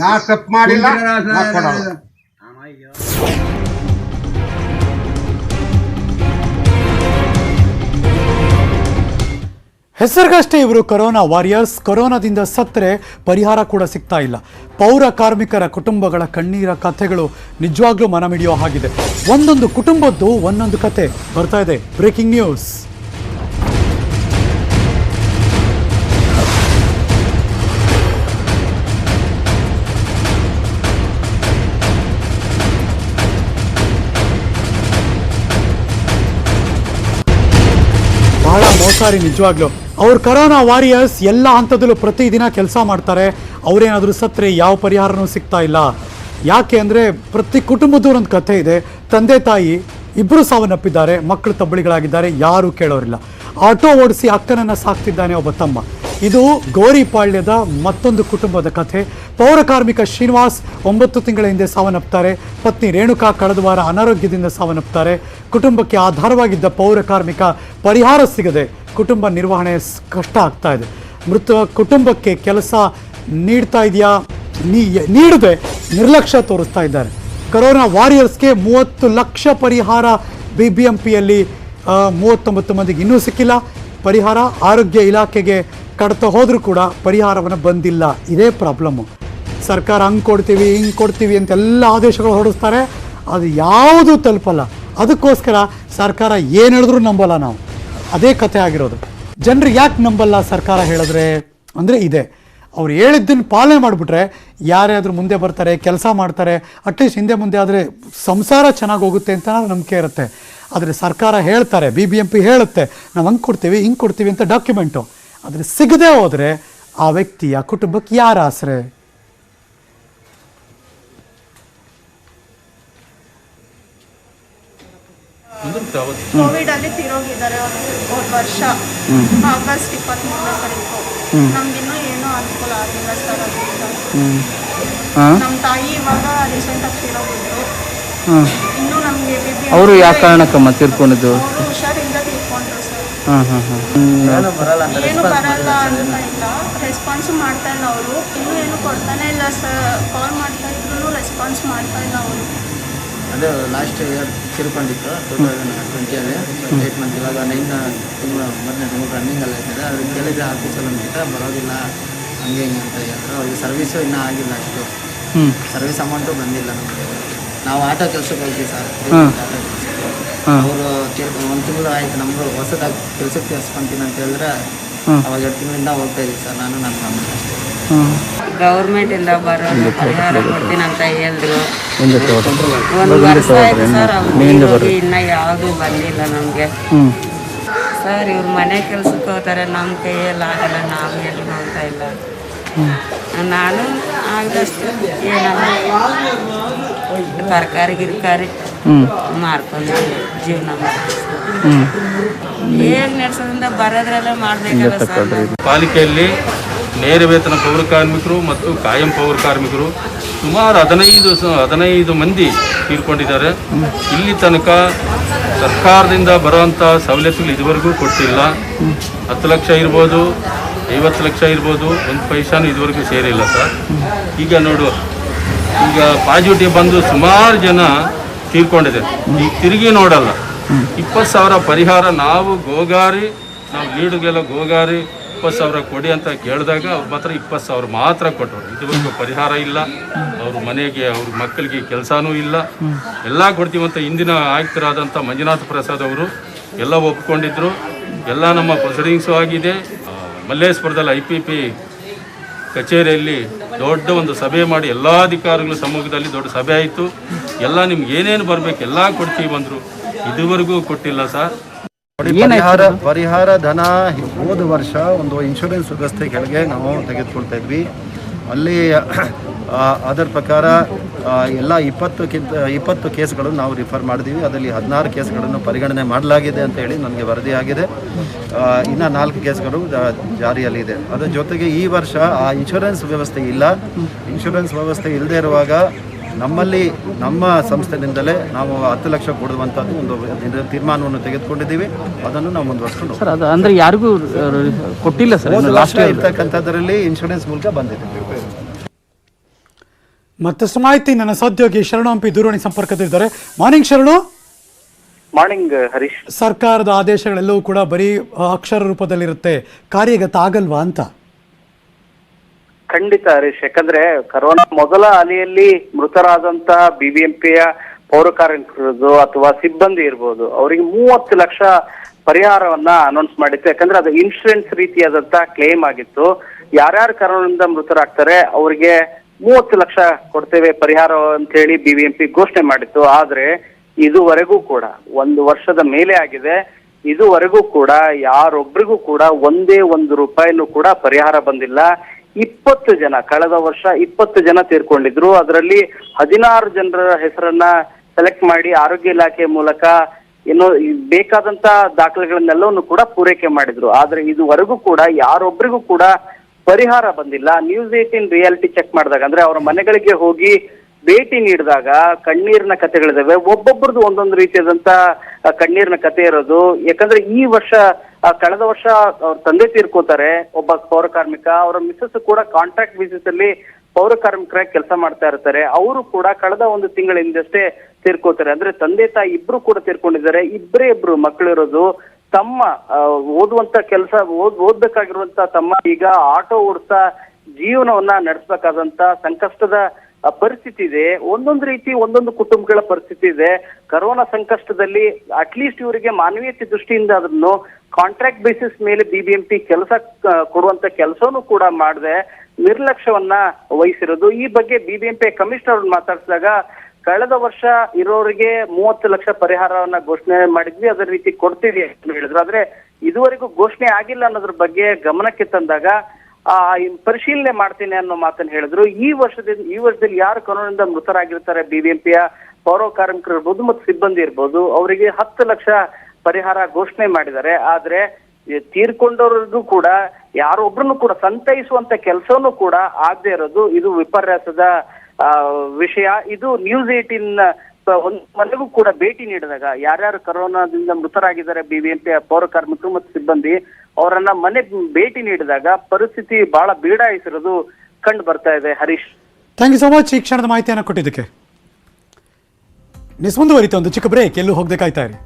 ನಾ ತಪ್ಪು ಮಾಡಿಲ್ಲ. ನಾ ಕೊಡಲ್ಲ. ಹೆಸರಿಗಷ್ಟೇ ಇವರು ಕರೋನಾ ವಾರಿಯರ್ಸ್. ಕೊರೋನಾದಿಂದ ಸತ್ತರೆ ಪರಿಹಾರ ಕೂಡ ಸಿಗ್ತಾ ಇಲ್ಲ. ಪೌರ ಕಾರ್ಮಿಕರ ಕುಟುಂಬಗಳ ಕಣ್ಣೀರ ಕಥೆಗಳು ನಿಜವಾಗ್ಲೂ ಮನಮಿಡಿಯೋ ಆಗಿದೆ ಹಾಗಿದೆ. ಒಂದೊಂದು ಕುಟುಂಬದ್ದು ಒಂದೊಂದು ಕತೆ ಬರ್ತಾ ಇದೆ. Breaking news. ಮೋಸಾರಿ ನಿಜವಾಗ್ಲು. ಅವ್ರ ಕರೋನಾ ವಾರಿಯರ್ಸ್ ಎಲ್ಲ ಹಂತದಲ್ಲೂ ಪ್ರತಿದಿನ ಕೆಲಸ ಮಾಡ್ತಾರೆ. ಅವರೇನಾದರೂ ಸತ್ತರೆ ಯಾವ ಪರಿಹಾರನೂ ಸಿಗ್ತಾ ಇಲ್ಲ. ಯಾಕೆ ಅಂದರೆ ಪ್ರತಿ ಕುಟುಂಬದ ಒಂದು ಕಥೆ ಇದೆ. ತಂದೆ ತಾಯಿ ಇಬ್ಬರು ಸಾವನ್ನಪ್ಪಿದ್ದಾರೆ. ಮಕ್ಕಳು ತಬ್ಬಳಿಗಳಾಗಿದ್ದಾರೆ. ಯಾರೂ ಕೇಳೋರಿಲ್ಲ. ಆಟೋ ಓಡಿಸಿ ಅಕ್ಕನನ್ನು ಸಾಕ್ತಿದ್ದಾನೆ ಒಬ್ಬ ತಮ್ಮ. ಇದು ಗೌರಿಪಾಳ್ಯದ ಮತ್ತೊಂದು ಕುಟುಂಬದ ಕಥೆ. ಪೌರ ಕಾರ್ಮಿಕ ಶ್ರೀನಿವಾಸ್ ಒಂಬತ್ತು ತಿಂಗಳ ಹಿಂದೆ ಸಾವನ್ನಪ್ತಾರೆ. ಪತ್ನಿ ರೇಣುಕಾ ಕಳೆದ ವಾರ ಅನಾರೋಗ್ಯದಿಂದ ಸಾವನ್ನಪ್ತಾರೆ. ಕುಟುಂಬಕ್ಕೆ ಆಧಾರವಾಗಿದ್ದ ಪೌರ ಕಾರ್ಮಿಕ ಪರಿಹಾರ ಸಿಗದೆ ಕುಟುಂಬ ನಿರ್ವಹಣೆ ಕಷ್ಟ ಆಗ್ತಾ ಇದೆ. ಮೃತ ಕುಟುಂಬಕ್ಕೆ ಕೆಲಸ ನೀಡ್ತಾ ಇದೆಯಾ? ನೀಡದೆ ನಿರ್ಲಕ್ಷ್ಯ ತೋರಿಸ್ತಾ ಇದ್ದಾರೆ. ಕರೋನಾ ವಾರಿಯರ್ಸ್ಗೆ ಮೂವತ್ತು ಲಕ್ಷ ಪರಿಹಾರ ಬಿ ಬಿ ಎಂ ಪಿಯಲ್ಲಿ ಮೂವತ್ತೊಂಬತ್ತು ಮಂದಿಗೆ ಇನ್ನೂ ಸಿಕ್ಕಿಲ್ಲ. ಪರಿಹಾರ ಆರೋಗ್ಯ ಇಲಾಖೆಗೆ ಕಡ್ತಾ ಹೋದರೂ ಕೂಡ ಪರಿಹಾರವನ್ನು ಬಂದಿಲ್ಲ. ಇದೇ ಪ್ರಾಬ್ಲಮ್ಮು ಸರ್ಕಾರ ಹಂಗೆ ಕೊಡ್ತೀವಿ, ಹಿಂಗೆ ಕೊಡ್ತೀವಿ ಅಂತ ಎಲ್ಲ ಆದೇಶಗಳು ಹೊರಡಿಸ್ತಾರೆ. ಅದು ಯಾವುದೂ ತಲುಪಲ್ಲ. ಅದಕ್ಕೋಸ್ಕರ ಸರ್ಕಾರ ಏನು ಹೇಳಿದ್ರೂ ನಂಬಲ್ಲ ನಾವು. ಅದೇ ಕತೆ ಆಗಿರೋದು. ಜನರು ಯಾಕೆ ನಂಬಲ್ಲ ಸರ್ಕಾರ ಹೇಳಿದ್ರೆ? ಅಂದರೆ ಇದೆ. ಅವ್ರು ಹೇಳಿದ್ದನ್ನು ಪಾಲನೆ ಮಾಡಿಬಿಟ್ರೆ ಯಾರೇ ಆದರೂ ಮುಂದೆ ಬರ್ತಾರೆ, ಕೆಲಸ ಮಾಡ್ತಾರೆ ಅಟ್ಲೀಸ್ಟ್ ಹಿಂದೆ ಮುಂದೆ ಆದರೆ ಸಂಸಾರ ಚೆನ್ನಾಗಿ ಹೋಗುತ್ತೆ ಅಂತ ನಂಬಿಕೆ ಇರುತ್ತೆ. ಆದರೆ ಸರ್ಕಾರ ಹೇಳ್ತಾರೆ ಬಿ ಬಿ ಎಂ ಪಿ ಹೇಳುತ್ತೆ, ನಾವು ಹಂಗೆ ಕೊಡ್ತೀವಿ, ಹಿಂಗೆ ಕೊಡ್ತೀವಿ ಅಂತ ಡಾಕ್ಯುಮೆಂಟು ಆದರೆ ಸಿಗದೆ ಹೋದರೆ ಆ ವ್ಯಕ್ತಿಯ ಕುಟುಂಬಕ್ಕೆ ಯಾರ ಆಸರೆ? ಕೋವಿಡ್ ಅಲ್ಲಿ ತೀರೋಗಿದ್ದಾರೆ ಅವರು ಹೋದ ವರ್ಷ. ಆಗಸ್ಟ್ ಇಪ್ಪತ್ಮೂರನೇ ತಾರೀಕು. ನಮ್ಗಿನ್ನೂ ಏನೂ ಅನುಕೂಲ ಆಗಿಲ್ಲ ಸರ್ ನಮ್ಮ ತಾಯಿ ಇವಾಗ ರೀಸೆಂಟ್ ಆಗಿ ತೀರೋಗಿದ್ರು. ಇನ್ನೂ ನಮಗೆ ಅವರು ಯಾವ ಕಾರಣಕ್ಕಮ್ಮ ತೀರ್ಕೊಂಡಿದ್ದು? ಹುಷಾರಿಂದ ತೀರ್ಕೊಂಡ್ರು ಸರ್. ಹಾಂ ಹಾಂ ಹಾಂ. ಏನು ಬರಲ್ಲ ಅಂತ ಇಲ್ಲ. ರೆಸ್ಪಾನ್ಸ್ ಮಾಡ್ತಾ ಇಲ್ಲ ಅವರು. ಇನ್ನೂ ಏನು ಕೊಡ್ತಾನೆ ಇಲ್ಲ ಸರ್. ಕಾಲ್ ಮಾಡ್ತಾ ಇದ್ರು ರೆಸ್ಪಾನ್ಸ್ ಮಾಡ್ತಾ ಇಲ್ಲ ಅವರು. ಅದೇ ಲಾಸ್ಟ್ ಇಯರ್ ತಿರ್ಕೊಂಡಿತ್ತು ಟೂ ತೌಸಂಡ್ ಟ್ವೆಂಟಿಯಲ್ಲಿ ಏಟ್ ಮಂತ್ ಇವಾಗ ನೈನ್ ತಿಂಗಳು ಮೊದಲನೇ ತಿಂಗಳು ರನ್ನಿಂಗ್ ಎಲ್ಲ ಇರ್ತದೆ ಅವ್ರಿಗೆ ಕೇಳಿದ್ರೆ ಆಫೀಸಲ್ಲಿ ಅಂದ್ಬಿಟ್ಟು ಬರೋದಿಲ್ಲ ಹಂಗೆ ಹಿಂಗೆ ಅಂತ ಹೇಳ್ತಾರೆ. ಅವ್ರಿಗೆ ಸರ್ವಿಸು ಇನ್ನೂ ಆಗಿಲ್ಲ ಅಷ್ಟು. ಸರ್ವಿಸ್ ಅಮೌಂಟು ಬಂದಿಲ್ಲ ನಮಗೆ. ನಾವು ಆಟೋ ಕೆಲಸಕ್ಕೆ ಹೋಗ್ತೀವಿ ಸರ್. ಅವರು ಒಂದು ತಿಂಗಳು ಆಯ್ತು ನಮ್ಮದು ಹೊಸದಾಗಿ ಕೆಲಸಕ್ಕೆ ಸೇರಿಸ್ಕೊಂತೀನಿ ಅಂತ ಹೇಳಿದ್ರೆ ಅವಾಗ ಎರಡು ತಿಂಗಳಿಂದ ಹೋಗ್ತಾ ಇದ್ದೀವಿ ಸರ್. ನಾನು ನನ್ನ ಅಷ್ಟೇ. ಹಾಂ ಗೌರ್ಮೆಂಟ್ ಇಂದ ಬರೋದು ಪರಿಹಾರ ಕೊಡ್ತೀನಿ ಅಂತ ಹೇಳಿದ್ರು. ಒಂದು ವರ್ಷ ಆಯ್ತು ಸರ್ ಅವ್ರು ಇನ್ನ ಯಾವುದು ಬಂದಿಲ್ಲ ನಮಗೆ. ಸರ್ ಇವ್ರು ಮನೆ ಕೆಲ್ಸಕ್ಕೆ ಹೋಗ್ತಾರೆ ನಮ್ಮ ಕೈಯಲ್ಲಿ ಆಗಲ್ಲ ನಾವು ಎಲ್ಲಿ ನೋಡ್ತಾ ಇಲ್ಲ. ನಾನು ಆಗದಷ್ಟು ಏನಾದ್ರು ತರಕಾರಿ ಗಿರ್ಕಾರಿ ಮಾಡ್ಕೊಂಡು ಮಾರ್ಕೊಂಡು ಜೀವನ ಮಾಡ್ತೀನಿ ಹೇಗೆ ನಡೆಸೋದ್ರಿಂದ ಬರೋದ್ರಲ್ಲೇ ಮಾಡ್ಬೇಕಲ್ಲ ಸರ್ ಪಾಲಿಕೆಯಲ್ಲಿ ನೇರ ವೇತನ ಪೌರ ಕಾರ್ಮಿಕರು ಮತ್ತು ಕಾಯಂ ಪೌರ ಕಾರ್ಮಿಕರು ಸುಮಾರು ಹದಿನೈದು ಹದಿನೈದು ಮಂದಿ ತೀರ್ಕೊಂಡಿದ್ದಾರೆ. ಇಲ್ಲಿ ತನಕ ಸರ್ಕಾರದಿಂದ ಬರುವಂಥ ಸವಲತ್ತುಗಳು ಇದುವರೆಗೂ ಕೊಟ್ಟಿಲ್ಲ. ಹತ್ತು ಲಕ್ಷ ಇರ್ಬೋದು, ಐವತ್ತು ಲಕ್ಷ ಇರ್ಬೋದು, ಒಂದು ಪೈಸಾನು ಇದುವರೆಗೂ ಸೇರಿಲ್ಲ ಸರ್. ಈಗ ನೋಡು, ಈಗ ಪಾಸಿಟಿವ್ ಬಂದು ಸುಮಾರು ಜನ ತೀರ್ಕೊಂಡಿದೆ ಈಗ ತಿರುಗಿ ನೋಡಲ್ಲ. ಇಪ್ಪತ್ತು ಸಾವಿರ ಪರಿಹಾರ ನಾವು ಗೋಗಾರಿ, ನಾವು ಲೀಡ್ಗೆಲ್ಲ ಗೋಗಾರಿ ಇಪ್ಪತ್ತು ಸಾವಿರ ಕೊಡಿ ಅಂತ ಕೇಳಿದಾಗ ಅವ್ರು ಮಾತ್ರ ಇಪ್ಪತ್ತು ಸಾವಿರ ಮಾತ್ರ ಕೊಟ್ಟರು ಇದುವರೆಗೂ ಪರಿಹಾರ ಇಲ್ಲ. ಅವ್ರ ಮನೆಗೆ ಅವ್ರ ಮಕ್ಕಳಿಗೆ ಕೆಲಸನೂ ಇಲ್ಲ. ಎಲ್ಲ ಕೊಡ್ತೀವಂತ ಇಂದಿನ ಆಯುಕ್ತರಾದಂಥ ಮಂಜುನಾಥ ಪ್ರಸಾದ್ ಅವರು ಎಲ್ಲ ಒಪ್ಕೊಂಡಿದ್ರು. ಎಲ್ಲ ನಮ್ಮ ಪ್ರೊಸೀಡಿಂಗ್ಸು ಆಗಿದೆ. ಮಲ್ಲೇಶ್ವರದಲ್ಲಿ ಐ ಪಿ ಪಿ ಕಚೇರಿಯಲ್ಲಿ ದೊಡ್ಡ ಒಂದು ಸಭೆ ಮಾಡಿ ಎಲ್ಲ ಅಧಿಕಾರಿಗಳ ಸಮ್ಮುಖದಲ್ಲಿ ದೊಡ್ಡ ಸಭೆ ಆಯಿತು. ಎಲ್ಲ ನಿಮ್ಗೆ ಏನೇನು ಬರಬೇಕು ಎಲ್ಲ ಕೊಡ್ತೀವಿ ಬಂದರು. ಇದುವರೆಗೂ ಕೊಟ್ಟಿಲ್ಲ ಸರ್. ಪರಿಹಾರ ಪರಿಹಾರ ಧನ ಹೋದ ವರ್ಷ ಒಂದು ಇನ್ಶೂರೆನ್ಸ್ ವ್ಯವಸ್ಥೆ ಕೆಳಗೆ ನಾವು ತೆಗೆದುಕೊಳ್ತಾ ಇದ್ವಿ. ಅಲ್ಲಿ ಅದರ ಪ್ರಕಾರ ಎಲ್ಲ ಇಪ್ಪತ್ತಕ್ಕಿಂತ ಇಪ್ಪತ್ತು ಕೇಸ್ಗಳನ್ನು ನಾವು ರಿಫರ್ ಮಾಡಿದ್ದೀವಿ ಅದರಲ್ಲಿ ಹದಿನಾರು ಕೇಸ್ಗಳನ್ನು ಪರಿಗಣನೆ ಮಾಡಲಾಗಿದೆ ಅಂತ ಹೇಳಿ ನನಗೆ ವರದಿಯಾಗಿದೆ ಇನ್ನು ನಾಲ್ಕು ಕೇಸ್ಗಳು ಜಾರಿಯಲ್ಲಿದೆ ಅದರ ಜೊತೆಗೆ ಈ ವರ್ಷ ಆ ಇನ್ಶೂರೆನ್ಸ್ ವ್ಯವಸ್ಥೆ ಇಲ್ಲ. ಇನ್ಶೂರೆನ್ಸ್ ವ್ಯವಸ್ಥೆ ಇಲ್ಲದೇ ಇರುವಾಗ ನಮ್ಮಲ್ಲಿ ನಮ್ಮ ಸಂಸ್ಥೆಯಿಂದಲೇ ನಾವು ಹತ್ತು ಲಕ್ಷ ಕೊಡುವಂಥದ್ದು ಒಂದು ತೀರ್ಮಾನವನ್ನು ತೆಗೆದುಕೊಂಡಿದ್ದೀವಿ. ಅದನ್ನು ನಾವು ಮುಂದುವರ್ಸ್ಕೊಂಡು ಸರ್ ಅದು ಅಂದರೆ ಯಾರಿಗೂ ಕೊಟ್ಟಿಲ್ಲ ಸರ್ ಲಾಸ್ಟ್ ಇರ್ತಕ್ಕಂಥದ್ರಲ್ಲಿ ಇನ್ಶೂರೆನ್ಸ್ ಮೂಲಕ ಬಂದಿದೆ. ಮತ್ತಷ್ಟು ಮಾಹಿತಿ ನನ್ನ ಸಹೋದ್ಯೋಗಿ ಶರಣು ಹಂಪಿ ದೂರವಾಣಿ ಸಂಪರ್ಕದಲ್ಲಿದ್ದಾರೆ. ಮಾರ್ನಿಂಗ್ ಶರಣು. ಮಾರ್ನಿಂಗ್ ಹರೀಶ್. ಸರ್ಕಾರದ ಆದೇಶಗಳೆಲ್ಲವೂ ಕೂಡ ಬರೀ ಅಕ್ಷರ ರೂಪದಲ್ಲಿರುತ್ತೆ. ಕಾರ್ಯಗತ ಆಗಲ್ವಾ ಅಂತ? ಖಂಡಿತ ಹರೀಶ್, ಯಾಕಂದ್ರೆ ಕರೋನಾ ಮೊದಲ ಅಲೆಯಲ್ಲಿ ಮೃತರಾದಂತಹ ಬಿಬಿಎಂಪಿಯ ಪೌರ ಕಾರ್ಮಿಕರದ್ದು ಅಥವಾ ಸಿಬ್ಬಂದಿ ಇರ್ಬೋದು, ಅವರಿಗೆ ಮೂವತ್ತು ಲಕ್ಷ ಪರಿಹಾರವನ್ನ ಅನೌನ್ಸ್ ಮಾಡಿತ್ತು. ಯಾಕಂದ್ರೆ ಅದು ಇನ್ಶೂರೆನ್ಸ್ ರೀತಿಯಾದಂತಹ ಕ್ಲೇಮ್ ಆಗಿತ್ತು. ಯಾರ್ಯಾರು ಕರೋನಾದಿಂದ ಮೃತರಾಗ್ತಾರೆ, ಅವರಿಗೆ ಮೂವತ್ತು ಲಕ್ಷ ಕೊಡ್ತೇವೆ ಪರಿಹಾರ ಅಂತ ಹೇಳಿ ಬಿಬಿಎಂಪಿ ಘೋಷಣೆ ಮಾಡಿತ್ತು. ಆದ್ರೆ ಇದುವರೆಗೂ ಕೂಡ, ಒಂದು ವರ್ಷದ ಮೇಲೆ ಆಗಿದೆ, ಇದುವರೆಗೂ ಕೂಡ ಯಾರೊಬ್ಬರಿಗೂ ಕೂಡ ಒಂದೇ ಒಂದು ರೂಪಾಯಿನೂ ಕೂಡ ಪರಿಹಾರ ಬಂದಿಲ್ಲ. ಇಪ್ಪತ್ತು ಜನ, ಕಳೆದ ವರ್ಷ ಇಪ್ಪತ್ತು ಜನ ತೀರ್ಕೊಂಡಿದ್ರು ಅದರಲ್ಲಿ ಹದಿನಾರು ಜನರ ಹೆಸರನ್ನ ಸೆಲೆಕ್ಟ್ ಮಾಡಿ ಆರೋಗ್ಯ ಇಲಾಖೆ ಮೂಲಕ ಏನು ಬೇಕಾದಂತ ದಾಖಲೆಗಳನ್ನೆಲ್ಲವನ್ನು ಕೂಡ ಪೂರೈಕೆ ಮಾಡಿದ್ರು. ಆದ್ರೆ ಇದುವರೆಗೂ ಕೂಡ ಯಾರೊಬ್ಬರಿಗೂ ಕೂಡ ಪರಿಹಾರ ಬಂದಿಲ್ಲ. ನ್ಯೂಸ್ ಏಟೀನ್ ರಿಯಾಲಿಟಿ ಚೆಕ್ ಮಾಡಿದಾಗ, ಅಂದ್ರೆ ಅವರ ಮನೆಗಳಿಗೆ ಹೋಗಿ ಭೇಟಿ ನೀಡಿದಾಗ ಕಣ್ಣೀರಿನ ಕಥೆಗಳಿದಾವೆ. ಒಬ್ಬೊಬ್ಬರದು ಒಂದೊಂದು ರೀತಿಯಾದಂತ ಕಣ್ಣೀರಿನ ಕಥೆ ಇರೋದು. ಯಾಕಂದ್ರೆ ಈ ವರ್ಷ ಕಳೆದ ವರ್ಷ ಅವ್ರ ತಂದೆ ತೀರ್ಕೋತಾರೆ, ಒಬ್ಬ ಪೌರ ಕಾರ್ಮಿಕ. ಅವರ ಮಿಸಸ್ ಕೂಡ ಕಾಂಟ್ರಾಕ್ಟ್ ಬೇಸಿಸ್ ಅಲ್ಲಿ ಪೌರ ಕಾರ್ಮಿಕರಾಗಿ ಕೆಲಸ ಮಾಡ್ತಾ ಇರ್ತಾರೆ. ಅವರು ಕೂಡ ಕಳೆದ ಒಂದು ತಿಂಗಳ ಹಿಂದಷ್ಟೇ ತೀರ್ಕೋತಾರೆ. ಅಂದ್ರೆ ತಂದೆ ತಾಯಿ ಇಬ್ರು ಕೂಡ ತೀರ್ಕೊಂಡಿದ್ದಾರೆ. ಇಬ್ಬರೇ ಇಬ್ರು ಮಕ್ಕಳಿರೋದು ತಮ್ಮ ಓದುವಂತ ಕೆಲಸ, ಓದ್, ಓದ್ಬೇಕಾಗಿರುವಂತ ತಮ್ಮ ಈಗ ಆಟೋ ಓಡಿಸ್ತಾ ಜೀವನವನ್ನ ನಡೆಸಬೇಕಾದಂತ ಸಂಕಷ್ಟದ ಪರಿಸ್ಥಿತಿ ಇದೆ. ಒಂದೊಂದು ರೀತಿ ಒಂದೊಂದು ಕುಟುಂಬಗಳ ಪರಿಸ್ಥಿತಿ ಇದೆ. ಕರೋನಾ ಸಂಕಷ್ಟದಲ್ಲಿ ಅಟ್ಲೀಸ್ಟ್ ಇವರಿಗೆ ಮಾನವೀಯತೆ ದೃಷ್ಟಿಯಿಂದ ಅದನ್ನು ಕಾಂಟ್ರಾಕ್ಟ್ ಬೇಸಿಸ್ ಮೇಲೆ ಬಿಬಿಎಂಪಿ ಕೆಲಸ ಕೊಡುವಂತ ಕೆಲಸನೂ ಕೂಡ ಮಾಡದೆ, ನಿರ್ಲಕ್ಷ್ಯವನ್ನ ವಹಿಸಿರೋದು. ಈ ಬಗ್ಗೆ ಬಿಬಿಎಂಪಿ ಕಮಿಷನರ್ ಮಾತಾಡಿಸಿದಾಗ, ಕಳೆದ ವರ್ಷ ಇರೋರಿಗೆ ಮೂವತ್ತು ಲಕ್ಷ ಪರಿಹಾರವನ್ನ ಘೋಷಣೆ ಮಾಡಿದ್ವಿ. ಅದರ ರೀತಿ ಕೊಡ್ತೀವಿ ಅಂತ ಹೇಳಿದ್ರು. ಆದ್ರೆ ಇದುವರೆಗೂ ಘೋಷಣೆ ಆಗಿಲ್ಲ ಅನ್ನೋದ್ರ ಬಗ್ಗೆ ಗಮನಕ್ಕೆ ತಂದಾಗ ಆ ಪರಿಶೀಲನೆ ಮಾಡ್ತೀನಿ ಅನ್ನೋ ಮಾತನ್ನು ಹೇಳಿದ್ರು. ಈ ವರ್ಷದಿಂದ, ಈ ವರ್ಷದಲ್ಲಿ ಯಾರು ಕೊರೋನಾದಿಂದ ಮೃತರಾಗಿರ್ತಾರೆ? ಬಿಬಿಎಂಪಿಯ ಪೌರ ಕಾರ್ಮಿಕರು ಇರ್ಬೋದು ಮತ್ತು ಸಿಬ್ಬಂದಿ ಇರ್ಬೋದು. ಅವರಿಗೆ ಹತ್ತು ಲಕ್ಷ ಪರಿಹಾರ ಘೋಷಣೆ ಮಾಡಿದ್ದಾರೆ. ಆದ್ರೆ ತೀರ್ಕೊಂಡವ್ರಿಗೂ ಕೂಡ, ಯಾರೊಬ್ರನ್ನು ಕೂಡ ಸಂತೈಸುವಂತ ಕೆಲಸವನ್ನು ಕೂಡ ಆಗದೆ ಇರೋದು ಇದು ವಿಪರ್ಯಾಸದ ವಿಷಯ. ಇದು ನ್ಯೂಸ್ ಏಟೀನ್ ಒಂದು ಮನೆಗೂ ಕೂಡ ಭೇಟಿ ನೀಡಿದಾಗ ಯಾರ್ಯಾರು ಕರೋನಾದಿಂದ ಮೃತರಾಗಿದ್ದಾರೆ? ಬಿಬಿಎಂಪಿ ಪೌರ ಕಾರ್ಮಿಕರು ಮತ್ತು ಸಿಬ್ಬಂದಿ ಅವರನ್ನ ಮನೆ ಭೇಟಿ ನೀಡಿದಾಗ ಪರಿಸ್ಥಿತಿ ಬಹಳ ಬೀಡಾಯಿಸಿರೋದು ಕಂಡು ಬರ್ತಾ ಇದೆ, Harish. Thank you so much ಈ ಕ್ಷಣದ ಮಾಹಿತಿಯನ್ನು ಕೊಟ್ಟಿದ್ದಕ್ಕೆ. ನಿಸ್ ಮುಂದುವರಿತು ಒಂದು ಚಿಕ್ಕ ಬ್ರೇಕ್ ಎಲ್ಲೂ ಹೋಗದೆ ಕಾಯ್ತಾ ಇರಿ.